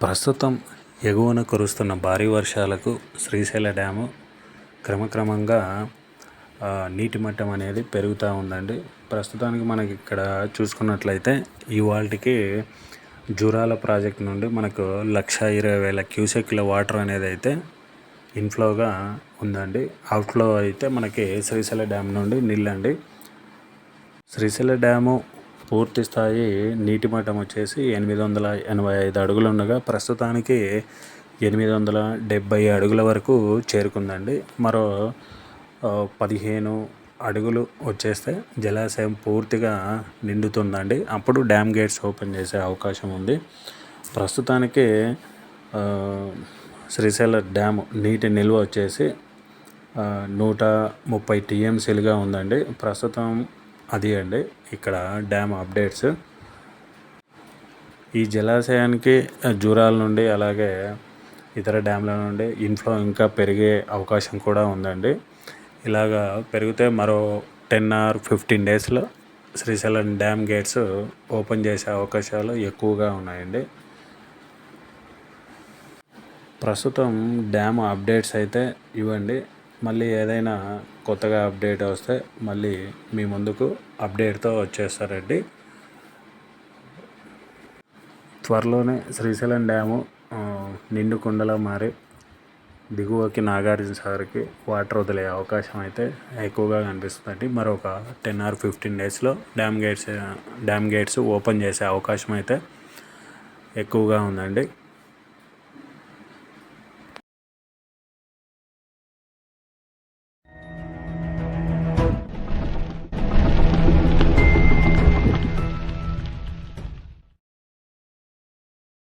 ప్రస్తుతం ఎగువన కురుస్తున్న భారీ వర్షాలకు శ్రీశైల డ్యాము క్రమక్రమంగా నీటి మట్టం అనేది పెరుగుతూ ఉందండి. ప్రస్తుతానికి మనకి ఇక్కడ చూసుకున్నట్లయితే ఇవాళకి జూరాల ప్రాజెక్ట్ నుండి మనకు లక్ష ఇరవై వేల క్యూసెక్ల వాటర్ అనేది అయితే ఇన్ఫ్లోగా ఉందండి. అవుట్ఫ్లో అయితే మనకి శ్రీశైల డ్యామ్ నుండి నీళ్ళండి. శ్రీశైల డ్యాము పూర్తి స్థాయి నీటి మట్టం వచ్చేసి ఎనిమిది వందల ఎనభై ఐదు అడుగులు ఉండగా ప్రస్తుతానికి ఎనిమిది వందల డెబ్బై అడుగుల వరకు చేరుకుందండి. మరో పదిహేను అడుగులు వచ్చేస్తే జలాశయం పూర్తిగా నిండుతుందండి. అప్పుడు డ్యామ్ గేట్స్ ఓపెన్ చేసే అవకాశం ఉంది. ప్రస్తుతానికి శ్రీశైల డ్యామ్ నీటి నిల్వ వచ్చేసి నూట ముప్పై టీఎంసీలుగా ఉందండి. ప్రస్తుతం అది అండి. ఇక్కడ డ్యామ్ అప్డేట్స్. ఈ జలాశయానికి జూరాల నుండి అలాగే ఇతర డ్యామ్ల నుండి ఇన్ఫ్లో ఇంకా పెరిగే అవకాశం కూడా ఉందండి. ఇలాగా పెరిగితే మరో టెన్ ఆర్ ఫిఫ్టీన్ డేస్లో శ్రీశైలం డ్యామ్ గేట్స్ ఓపెన్ చేసే అవకాశాలు ఎక్కువగా ఉన్నాయండి. ప్రస్తుతం డ్యామ్ అప్డేట్స్ అయితే ఇవ్వండి. మళ్ళీ ఏదైనా కొత్తగా అప్డేట్ వస్తే మళ్ళీ మీ ముందుకు అప్డేట్తో వచ్చేస్తారండి. త్వరలోనే శ్రీశైలం డ్యాము నిండు కుండలా మారి దిగువకి నాగార్జున సాగర్కి వాటర్ వదిలే అవకాశం అయితే ఎక్కువగా కనిపిస్తుందండి. మరొక టెన్ ఆర్ ఫిఫ్టీన్ డేస్లో dam gates dam gates open చేసే అవకాశం అయితే ఎక్కువగా ఉందండి.